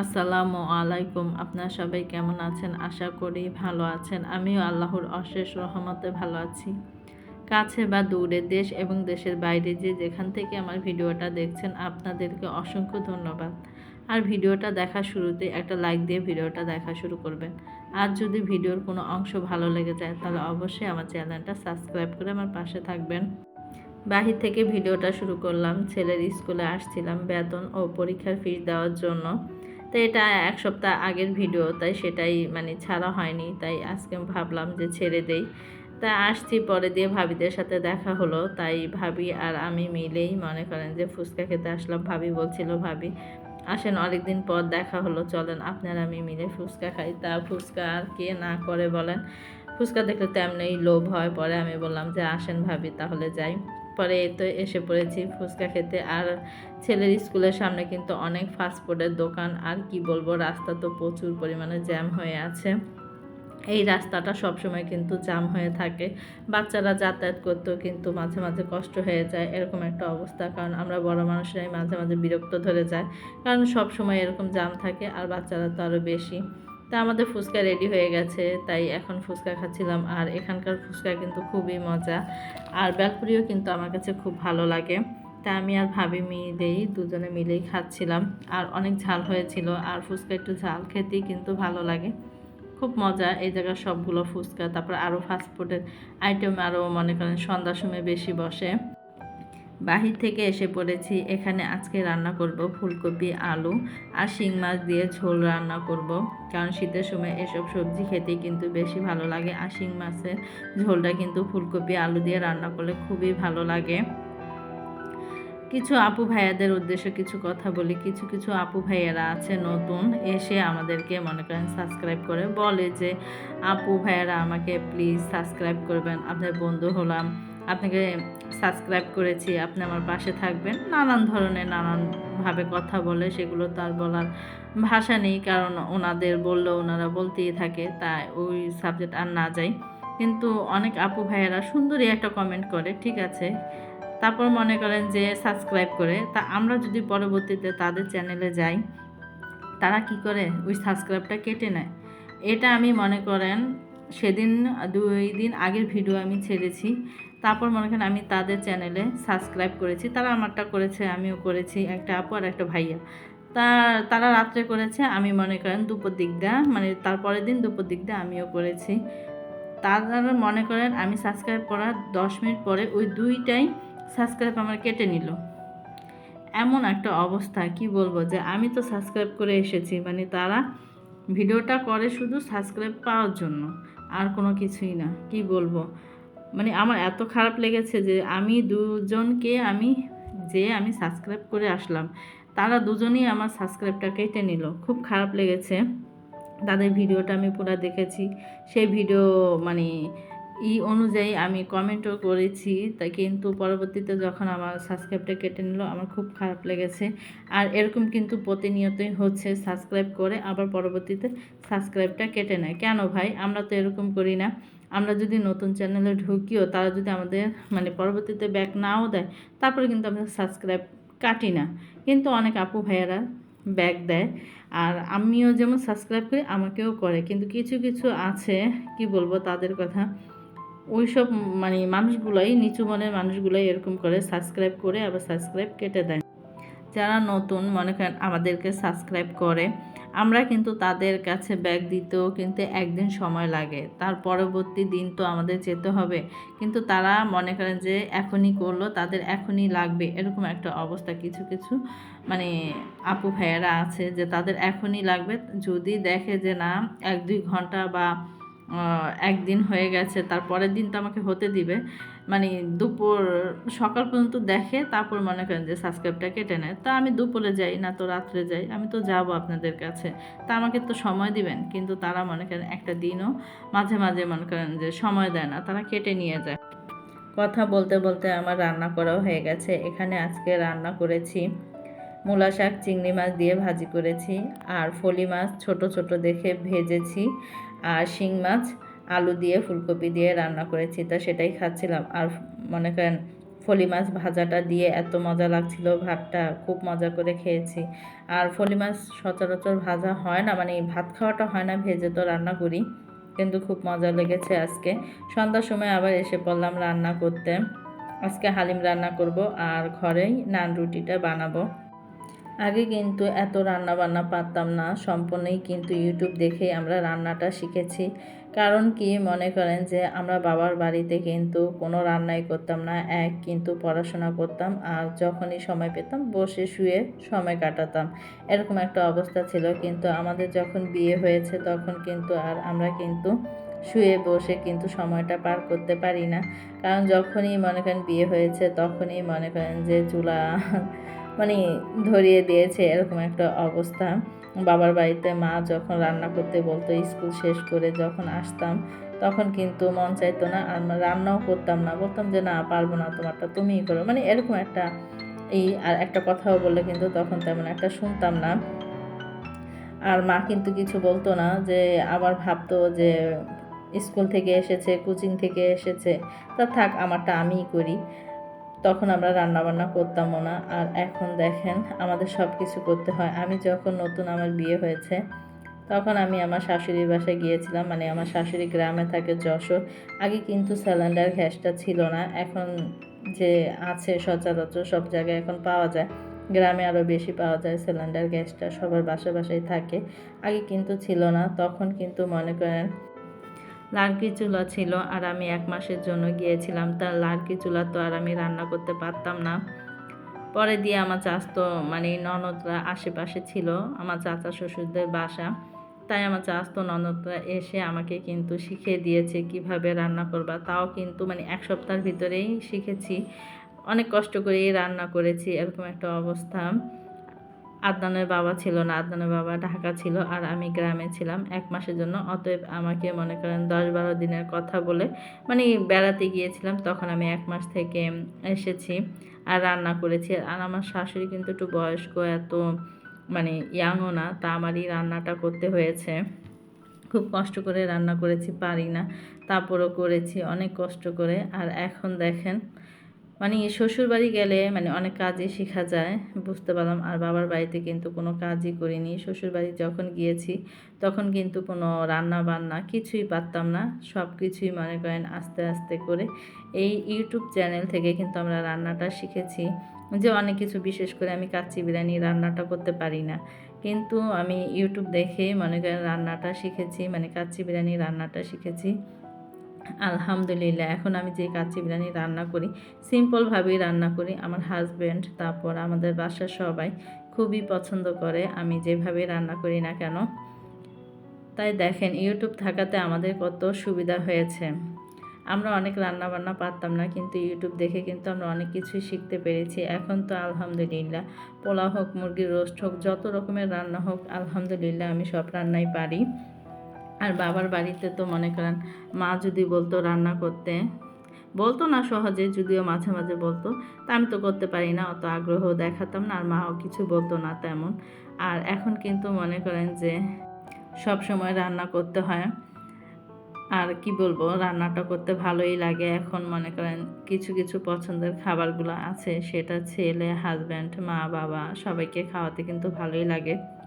আসসালামু আলাইকুম। আপনারা সবাই কেমন আছেন? আশা করি ভালো আছেন। আমিও আল্লাহর অশেষ রহমতে ভালো আছি। কাছে বা দূরে দেশ এবং দেশের বাইরে যে যেখান থেকে আমার ভিডিওটা দেখছেন, আপনাদেরকে অসংখ্য ধন্যবাদ। আর ভিডিওটা দেখা শুরুতে একটা লাইক দিয়ে ভিডিওটা দেখা শুরু করবেন। আর যদি ভিডিওর কোনো অংশ ভালো লেগে যায়, তাহলে অবশ্যই আমার চ্যানেলটা সাবস্ক্রাইব করে আমার পাশে থাকবেন। বাহির থেকে ভিডিওটা শুরু করলাম। ছেলের স্কুলে আসছিলাম বেতন ও পরীক্ষার ফিস দেওয়ার জন্য। তো এটা এক সপ্তাহ আগের ভিডিও, তাই সেটাই মানে ছাড়া হয়নি। তাই আজকে ভাবলাম যে ছেড়ে দেই। তা আসছি পরে দিয়ে ভাবিদের সাথে দেখা হলো। তাই ভাবি আর আমি মিলেই মনে করেন যে ফুচকা খেতে আসলাম। ভাবি বলছিল, ভাবি, আসেন অনেকদিন পর দেখা হলো। চলেন, আপনারা আমি মিলে ফুচকা খাই। তা ফুচকা আর কে না করে বলেন। ফুচকা দেখলে তেমনি লোভ হয়। পরে আমি বললাম যে, আসেন ভাবি, তাহলে যাই। পরে তো এসে পড়েছি ফুচকা খেতে। আর ছেলের স্কুলের সামনে কিন্তু অনেক ফাস্টফুডের দোকান। আর কি বলব, রাস্তা তো প্রচুর পরিমাণে জ্যাম হয়ে আছে। এই রাস্তাটা সবসময় কিন্তু জাম হয়ে থাকে। বাচ্চারা যাতায়াত করতেও কিন্তু মাঝে মাঝে কষ্ট হয়ে যায়, এরকম একটা অবস্থা। কারণ আমরা বড় মানুষরাই মাঝে মাঝে বিরক্ত ধরে যায়। কারণ সব সময় এরকম জাম থাকে, আর বাচ্চারা তো আরও বেশি। তা আমাদের ফুচকা রেডি হয়ে গেছে, তাই এখন ফুচকা খাচ্ছিলাম। আর এখানকার ফুচকা কিন্তু খুবই মজা। আর বেলপুরিও কিন্তু আমার কাছে খুব ভালো লাগে। তা আমি আর ভাবি মিলেই, দুজনে মিলেই খাচ্ছিলাম। আর অনেক ঝাল হয়েছিল, আর ফুচকা একটু ঝাল খেতেই কিন্তু ভালো লাগে। খুব মজা এই জায়গার সবগুলো ফুচকা, তারপর আরও ফাস্টফুডের আইটেম আরও মনে করেন সন্ধ্যার সময় বেশি বসে। বাহির থেকে এসে পড়েছি। এখানে আজকে রান্না করব ফুলকপি, আলু আর শিং মাছ দিয়ে ঝোল রান্না করব। কারণ শীতের সময় এসব সবজি খেতেই কিন্তু বেশি ভালো লাগে আর শিং মাছের ঝোলটা কিন্তু ফুলকপি, আলু দিয়ে রান্না করলে খুবই ভালো লাগে। কিছু আপু ভাইয়াদের উদ্দেশ্যে কিছু কথা বলি। কিছু কিছু আপু ভাইয়ারা আছে নতুন, এসে আমাদেরকে মনে করেন সাবস্ক্রাইব করে বলে যে, আপু ভাইয়ারা আমাকে প্লিজ সাবস্ক্রাইব করবেন। আপনার বন্ধু হলাম। আপনাকে সাবস্ক্রাইব করেছি, আপনি আমার পাশে থাকবেন। নানান ধরনের নানানভাবে কথা বলে, সেগুলো তার বলার ভাষা নেই, কারণ ওনাদের বললেও ওনারা বলতেই থাকে, তাই ওই সাবজেক্ট আর না যাই। কিন্তু অনেক আপু ভাইয়েরা সুন্দরই একটা কমেন্ট করে, ঠিক আছে? তারপর মনে করেন যে সাবস্ক্রাইব করে, তা আমরা যদি পরবর্তীতে তাদের চ্যানেলে যাই, তারা কি করে? ওই সাবস্ক্রাইবটা কেটে নেয়। এটা আমি মনে করেন, সেদিন, দুই দিন আগের ভিডিও আমি ছেড়েছি। তারপর মনে করেন আমি তাদের চ্যানেলে সাবস্ক্রাইব করেছি, তারা আমারটা করেছে, আমিও করেছি, একটা আপু আর একটা ভাইয়া। তা, তারা রাত্রে করেছে, আমি মনে করেন দুপুর দিকটা মানে তারপরের দিন দুপুর দিকটা আমিও করেছি। তারা মনে করেন আমি সাবস্ক্রাইব করার দশ মিনিট পরে ওই দুইটাই সাবস্ক্রাইব আমার কেটে নিল। এমন একটা অবস্থা, কি বলব যে আমি তো সাবস্ক্রাইব করে এসেছি মানে তারা ভিডিওটা করে শুধু সাবস্ক্রাইব পাওয়ার জন্য, আর কোনো কিছুই না, কি বলব? মানে আমার এত খারাপ লেগেছে যে আমি দুজনকে আমি, যে আমি সাবস্ক্রাইব করে আসলাম, তারা দুজনেই আমার সাবস্ক্রাইবটা কেটে নিল। খুব খারাপ লেগেছে। তাদের ভিডিওটা আমি পুরো দেখেছি। সেই ভিডিও মানে ই অনুযায়ী আমি কমেন্টও করেছি। তা কিন্তু পরবর্তীতে যখন আমার সাবস্ক্রাইবটা কেটে নিল, আমার খুব খারাপ লেগেছে। আর এরকম কিন্তু প্রতিনিয়তই হচ্ছে সাবস্ক্রাইব করে, আবার পরবর্তীতে সাবস্ক্রাইবটা কেটে নেয়। কেন ভাই? আমরা তো এরকম করি না। আমরা যদি নতুন চ্যানেলে ঢুকিও, তারা যদি আমাদের মানে পরবর্তীতে ব্যাক নাও দেয়, তারপরে কিন্তু আমরা সাবস্ক্রাইব কাটি না। কিন্তু অনেক আপু ভাইয়ারা ব্যাক দেয়। আর আমিও যেমন সাবস্ক্রাইব করি, আমাকেও করে। কিন্তু কিছু কিছু আছে, কি বলব তাদের কথা ওই সব মানে মানুষগুলোই, নিচু মনের মানুষগুলোই এরকম করে সাবস্ক্রাইব করে আবার সাবস্ক্রাইব কেটে দেয়। যারা নতুন, মনে করেন আমাদেরকে সাবস্ক্রাইব করে। আমরা কিন্তু তাদের কাছে ব্যাগ দিতেও কিন্তু একদিন সময় লাগে। তার পরবর্তী দিন তো আমাদের যেতে হবে। কিন্তু তারা মনে করেন যে এখনই করল, তাদের এখনই লাগবে এরকম একটা অবস্থা। কিছু কিছু মানে আপু ভাইয়েরা আছে যে তাদের এখনই লাগবে। যদি দেখে যে না, এক দুই ঘণ্টা বা একদিন হয়ে গেছে তার পরের দিন তো আমাকে হতে দিবে। মানে দুপুর, সকাল পর্যন্ত দেখে, তারপর মনে করেন যে সাবস্ক্রাইবটা কেটে নেয়। তা আমি দুপুরে যাই না তো রাত্রে যাই, আমি তো যাব আপনাদের কাছে। তা আমাকে তো সময় দিবেন, কিন্তু তারা মনে করেন একটা দিনও মাঝে মাঝে মনে করেন যে সময় দেয় না, তারা কেটে নিয়ে যায়। কথা বলতে বলতে আমার রান্না করাও হয়ে গেছে। এখানে আজকে রান্না করেছি মূলা শাক, চিংড়ি মাছ দিয়ে ভাজি করেছি। আর ফলি মাছ ছোট ছোট দেখে ভেজেছি। আর শিং মাছ, আলু দিয়ে, ফুলকপি দিয়ে রান্না করেছি, তা সেটাই খাচ্ছিলাম। আর মনে করেন, ফলি মাছ ভাজাটা দিয়ে এত মজা লাগছিল, ভাতটা খুব মজা করে খেয়েছি। আর ফলি মাছ সচরাচর ভাজা হয় না মানে ভাত খাওয়াটা হয় না, ভেজে তো রান্না করি, কিন্তু খুব মজা লেগেছে আজকে। সন্ধ্যার সময় আবার এসে পড়লাম রান্না করতে। আজকে হালিম রান্না করব, আর ঘরেই নান রুটিটা বানাবো। আগে কিন্তু এত রান্না বান্না পারতাম না, সম্পূর্ণই কিন্তু ইউটিউব দেখেই আমরা রান্নাটা শিখেছি। কারণ কি? মনে করেন যে আমরা বাবার বাড়িতে কিন্তু কোনো রান্নাই করতাম না, এক কিন্তু পড়াশোনা করতাম আর যখনই সময় পেতাম বসে শুয়ে সময় কাটাতাম। এরকম একটা অবস্থা ছিল। কিন্তু আমাদের যখন বিয়ে হয়েছে তখন কিন্তু আর আমরা কিন্তু শুয়ে বসে কিন্তু সময়টা পার করতে পারি না। কারণ যখনই মনে করেন বিয়ে হয়েছে তখনই মনে করেন যে চুলা মানে ধরিয়ে দিয়েছে, এরকম একটা অবস্থা। বাবার বাড়িতে মা যখন রান্না করতে বলতো, স্কুল শেষ করে যখন আসতাম, তখন কিন্তু মন চাইতো না, আর রান্নাও করতাম না। বলতাম যে, না, পারব না তোমারটা, তুমিই করো। মানে এরকম একটা এই, আর একটা কথাও বললে কিন্তু তখন তেমন একটা শুনতাম না। আর মা কিন্তু কিছু বলতো না, যে, আবার ভাবতো যে, স্কুল থেকে এসেছে, কোচিং থেকে এসেছে, তা থাক, আমারটা আমিই করি। তখন আমরা রান্নাবান্না করতামও না। আর এখন দেখেন আমাদের সব কিছু করতে হয়। আমি যখন নতুন আমার বিয়ে হয়েছে, তখন আমি আমার শাশুড়ির বাসায় গিয়েছিলাম। মানে আমার শাশুড়ি গ্রামে থাকে যশোর। আগে কিন্তু সিলিন্ডার গ্যাসটা ছিল না। এখন যে আছে সচরাচর সব জায়গায় এখন পাওয়া যায়। গ্রামে আরও বেশি পাওয়া যায় সিলিন্ডার গ্যাসটা। সবার বাসা বাসায় থাকে। আগে কিন্তু ছিল না। তখন কিন্তু মনে করেন লার্কি চুলা ছিল আর আমি এক মাসের জন্য গিয়েছিলাম। তার লার্কি চুলা তো আর আমি রান্না করতে পারতাম না। পরে দিয়ে আমার চাস্তো মানে ননদরা আশেপাশে ছিল, আমার চাচা শ্বশুরদের বাসা। তাই আমার চাস্তো, ননদরা এসে আমাকে কিন্তু শিখিয়ে দিয়েছে কীভাবে রান্না করবা। তাও কিন্তু মানে এক সপ্তাহের ভিতরেই শিখেছি। অনেক কষ্ট করেই রান্না করেছি, এরকম একটা অবস্থা। আদনানের বাবা ছিল না। আদনানের বাবা ঢাকা ছিল আর আমি গ্রামে ছিলাম এক মাসের জন্য। অতএব আমাকে মনে করেন দশ বারো দিনের কথা বলে মানে বেড়াতে গিয়েছিলাম। তখন আমি এক মাস থেকে এসেছি আর রান্না করেছি। আর আমার শাশুড়ি কিন্তু একটু বয়স্ক, এত মানে ইয়াংও না, তা আমারই রান্নাটা করতে হয়েছে। খুব কষ্ট করে রান্না করেছি, পারি না। তারপরও করেছি অনেক কষ্ট করে। আর এখন দেখেন মানে শ্বশুর বাড়ি গেলে মানে অনেক কাজই শেখা যায়, বুঝতে পারলাম। আর বাবার বাড়িতে কিন্তু কোনো কাজই করিনি। শ্বশুর বাড়ি যখন গিয়েছি, তখন কিন্তু কোনো রান্না বান্না কিছুই পারতাম না। সব কিছুই মনে করেন আস্তে আস্তে করে এই ইউটিউব চ্যানেল থেকে কিন্তু আমরা রান্নাটা শিখেছি। যে অনেক কিছু বিশেষ করে আমি কাচ্চি বিরিয়ানি রান্নাটা করতে পারি না। কিন্তু আমি ইউটিউব দেখে মনে করেন রান্নাটা শিখেছি মানে কাচ্চি বিরিয়ানি রান্নাটা শিখেছি। আলহামদুলিল্লাহ, এখন আমি যে কাচ্চি বিরিয়ানি রান্না করি সিম্পলভাবেই রান্না করি। আমার হাজব্যান্ড তারপর আমাদের বাসার সবাই খুবই পছন্দ করে, আমি যেভাবে রান্না করি না কেন। তাই দেখেন ইউটিউব থাকাতে আমাদের কত সুবিধা হয়েছে। আমরা অনেক রান্না বান্না পারতাম না, কিন্তু ইউটিউব দেখে কিন্তু আমরা অনেক কিছুই শিখতে পেরেছি। এখন তো আলহামদুলিল্লাহ, পোলাও হোক, মুরগির রোস্ট হোক, যত রকমের রান্না হোক, আলহামদুলিল্লাহ আমি সব রান্নাই পারি। আর বাবার বাড়িতে তো মনে করেন মা যদি বলতো রান্না করতে, বলতো না সহজে, যদিও মাঝে মাঝে বলতো। তা আমি তো করতে পারি না, অত আগ্রহ দেখাতাম না, আর মাও কিছু বলতো না তেমন। আর এখন কিন্তু মনে করেন যে সব সময় রান্না করতে হয়। আর কি বলব, রান্নাটা করতে ভালোই লাগে। এখন মনে করেন কিছু কিছু পছন্দের খাবারগুলো আছে, সেটা ছেলে হাজব্যান্ড মা, বাবা সবাইকে খাওয়াতে কিন্তু ভালোই লাগে।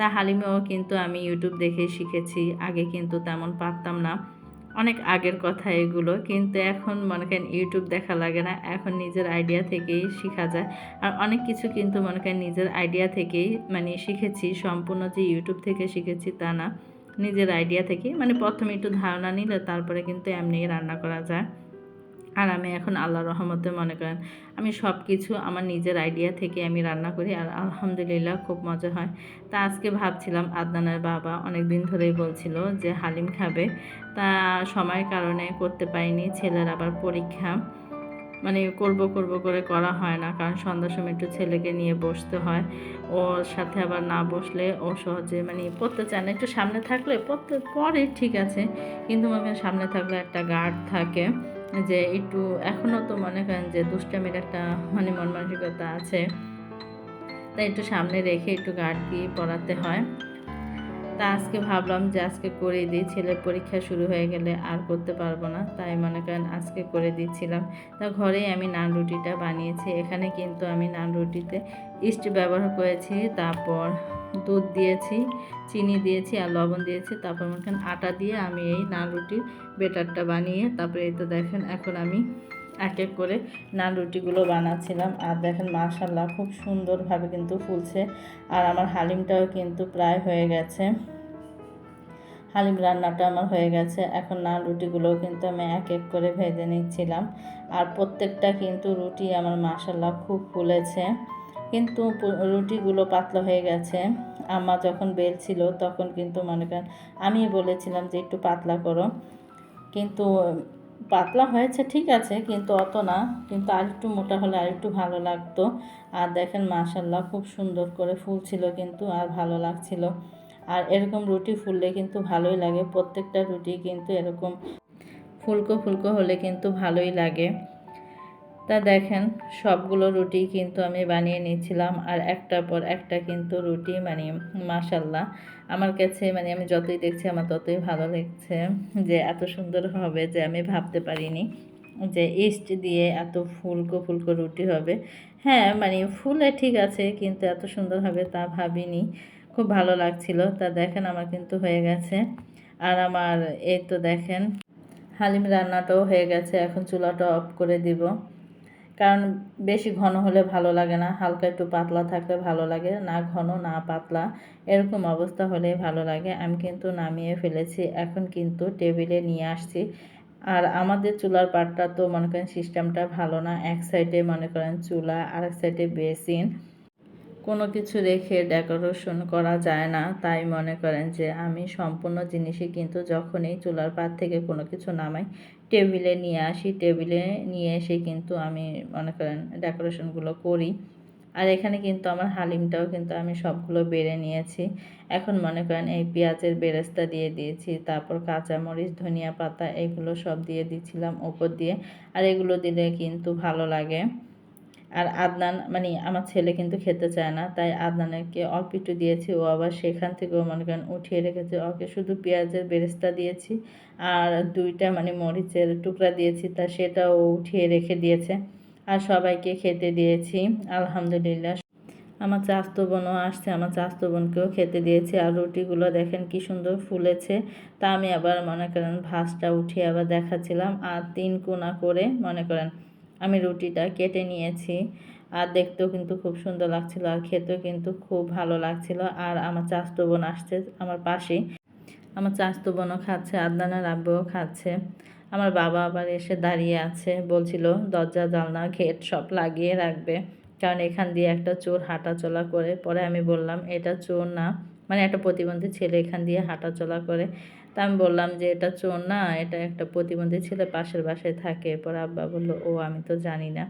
তা হালিমেও কিন্তু আমি ইউটিউব দেখে শিখেছি, আগে কিন্তু তেমন পারতাম না। অনেক আগের কথা এগুলো, কিন্তু এখন মনে করেন ইউটিউব দেখা লাগে না, এখন নিজের আইডিয়া থেকেই শেখা যায়। আর অনেক কিছু কিন্তু মনে করেন নিজের আইডিয়া থেকেই মানে শিখেছি, সম্পূর্ণ যে ইউটিউব থেকে শিখেছি তা না। নিজের আইডিয়া থেকে মানে প্রথমে একটু ধারণা নিলে তারপরে কিন্তু এমনি রান্না করা যায়। আর আমি এখন আল্লাহ রহমতে মনে করেন, আমি সব কিছু আমার নিজের আইডিয়া থেকে আমি রান্না করি আর আলহামদুলিল্লাহ খুব মজা হয়। তা আজকে ভাবছিলাম আদনানের বাবা অনেক দিন ধরেই বলছিল যে হালিম খাবে। তা সময়ের কারণে করতে পারিনি, ছেলের আবার পরীক্ষা। মানে করব করব করে করা হয় না, কারণ সন্ধ্যার সময় একটু ছেলেকে নিয়ে বসতে হয়। ওর সাথে আবার না বসলে ও সহজে মানে পড়তে চায় না, একটু সামনে থাকলে পড়তে, পরে ঠিক আছে। কিন্তু মনে সামনে থাকলে একটা গার্ড থাকে। যে একটু এখনও তো মনে করেন যে দুষ্টামির একটা মানে মন মানসিকতা আছে। তাই একটু সামনে রেখে একটু গার্ড দিয়ে পড়াতে হয়। তা আজকে ভাবলাম যে আজকে করে দিই, ছেলের পরীক্ষা শুরু হয়ে গেলে আর করতে পারব না। তাই মনে করেন আজকে করে দিচ্ছিলাম। তা ঘরেই আমি নান রুটিটা বানিয়েছি। এখানে কিন্তু আমি নান রুটিতে ইস্ট ব্যবহার করেছি, তারপর দুধ দিয়েছি, চিনি দিয়েছি আর লবণ দিয়েছি, তারপর মনে আটা দিয়ে আমি এই নান রুটির বেটারটা বানিয়ে, তারপরে এই তো দেখেন এখন আমি এক এক করে নান রুটিগুলো বানাচ্ছিলাম। আর দেখেন মাশাল্লাহ খুব সুন্দরভাবে কিন্তু ফুলছে আর আমার হালিমটাও কিন্তু প্রায় হয়ে গেছে। হালিম রান্নাটা আমার হয়ে গেছে। এখন নান রুটিগুলোও কিন্তু আমি এক এক করে ভেজে নিচ্ছিলাম। আর প্রত্যেকটা কিন্তু রুটি আমার মাশাল্লাহ খুব ফুলেছে। কিন্তু রুটিগুলো পাতলা হয়ে গেছে। আম্মা যখন বেলছিল তখন কিন্তু মনে করেন আমি বলেছিলাম যে একটু পাতলা করো। কিন্তু পাতলা হয়েছে ঠিক আছে, কিন্তু অত না। কিন্তু আরেকটু মোটা হলে আরেকটু ভালো লাগতো। আর দেখেন মাশাল্লাহ খুব সুন্দর করে ফুলছিল কিন্তু আর ভালো লাগছিল। আর এরকম রুটি ফুললে কিন্তু ভালোই লাগে। প্রত্যেকটা রুটি কিন্তু এরকম ফুলকো ফুলকো হলে কিন্তু ভালোই লাগে। তা দেখেন, সবগুলো রুটি কিন্তু আমি বানিয়ে নিয়েছিলাম আর একটার পর একটা কিন্তু রুটি মানে মাশাল্লাহ। আমার কাছে মানে আমি যতই দেখছি আমার ততই ভালো লাগছে যে এত সুন্দর হবে যে আমি ভাবতে পারিনি যে ইস্ট দিয়ে এত ফুলকো ফুলকো রুটি হবে। হ্যাঁ মানে ফুলে ঠিক আছে কিন্তু এত সুন্দর হবে তা ভাবিনি। খুব ভালো লাগছিল। তা দেখেন আমার কিন্তু হয়ে গেছে। আর আমার এই তো দেখেন, হালিম রান্নাটাও হয়ে গেছে। এখন চুলাটা অফ করে দিব। কারণ বেশি ঘন হলে ভালো লাগে না, হালকা একটু পাতলা থাকলে ভালো লাগে, না ঘন, না পাতলা, এরকম অবস্থা হলেই ভালো লাগে। আমি কিন্তু নামিয়ে ফেলেছি, এখন কিন্তু টেবিলে নিয়ে আসছি। আর আমাদের চুলার পাটটা তো মনে করেন সিস্টেমটা ভালো না, এক সাইডে মনে করেন চুলা আর এক সাইডে বেসিন। কোনো কিছু রেখে ডেকোরেশন করা যায় না, তাই মনে করেন যে আমি সম্পূর্ণ জিনিসই কিন্তু যখনই চুলার পাত থেকে কোনো কিছু নামাই টেবিলে নিয়ে আসি। টেবিলে নিয়ে এসে কিন্তু আমি মনে করেন ডেকোরেশনগুলো করি। আর এখানে কিন্তু আমার হালিমটাও কিন্তু আমি সবগুলো বেড়ে নিয়েছি। এখন মনে করেন এই পেঁয়াজের বেরেস্তা দিয়ে দিয়েছি, তারপর কাঁচামরিচ, ধনিয়া পাতা, এগুলো সব দিয়ে দিচ্ছিলাম ওপর দিয়ে। আর এগুলো দিলে কিন্তু ভালো লাগে। আর আদনান মানে আমার ছেলে কিন্তু খেতে চায় না, তাই আদনানকে অল্প একটু দিয়েছি, ও আবার সেখান থেকেও মনে করেন উঠিয়ে রেখেছে, ওকে শুধু পেঁয়াজের বেরেস্তা দিয়েছি আর দুইটা মানে মরিচের টুকরা দিয়েছি, তা সেটাও উঠিয়ে রেখে দিয়েছে আর সবাইকে খেতে দিয়েছি, আলহামদুলিল্লাহ। আমার চাস্তো বোনও আসছে, আমার চাস্তো বোনকেও খেতে দিয়েছি আর রুটিগুলো দেখেন কি সুন্দর ফুলেছে, তা আমি আবার মনে করেন ভাঁজটা উঠিয়ে আবার দেখাচ্ছিলাম, আর তিন কোনা করে মনে করেন আমি রুটিটা কেটে নিয়েছি। আর দেখতেও কিন্তু খুব সুন্দর লাগছিল আর খেতেও কিন্তু খুব ভালো লাগছিল। আর আমার চাস্তো বোন আসছে আমার পাশেই আমার চাস্তো বোনও খাচ্ছে আদনানের আব্বুও খাচ্ছে। আমার বাবা আবার এসে দাঁড়িয়ে আছে, বলছিল, দরজা, জানলা, গেট সব লাগিয়ে রাখবে। কারণ এখান দিয়ে একটা চোর হাঁটাচলা করে। পরে আমি বললাম, এটা চোর না। মানে একটা প্রতিবন্ধী ছেলে এখান দিয়ে হাঁটাচলা করে। তা আমি বললাম যে, এটা চোর না, এটা একটা প্রতিবন্ধী ছেলে পাশের বাসায় থাকে। পরে আব্বা বলল, ও, আমি তো জানি না।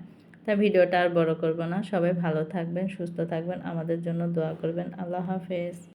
তা ভিডিওটা আর বড় করব না। সবাই ভালো থাকবেন, সুস্থ থাকবেন। আমাদের জন্য দোয়া করবেন। আল্লাহ হাফেজ।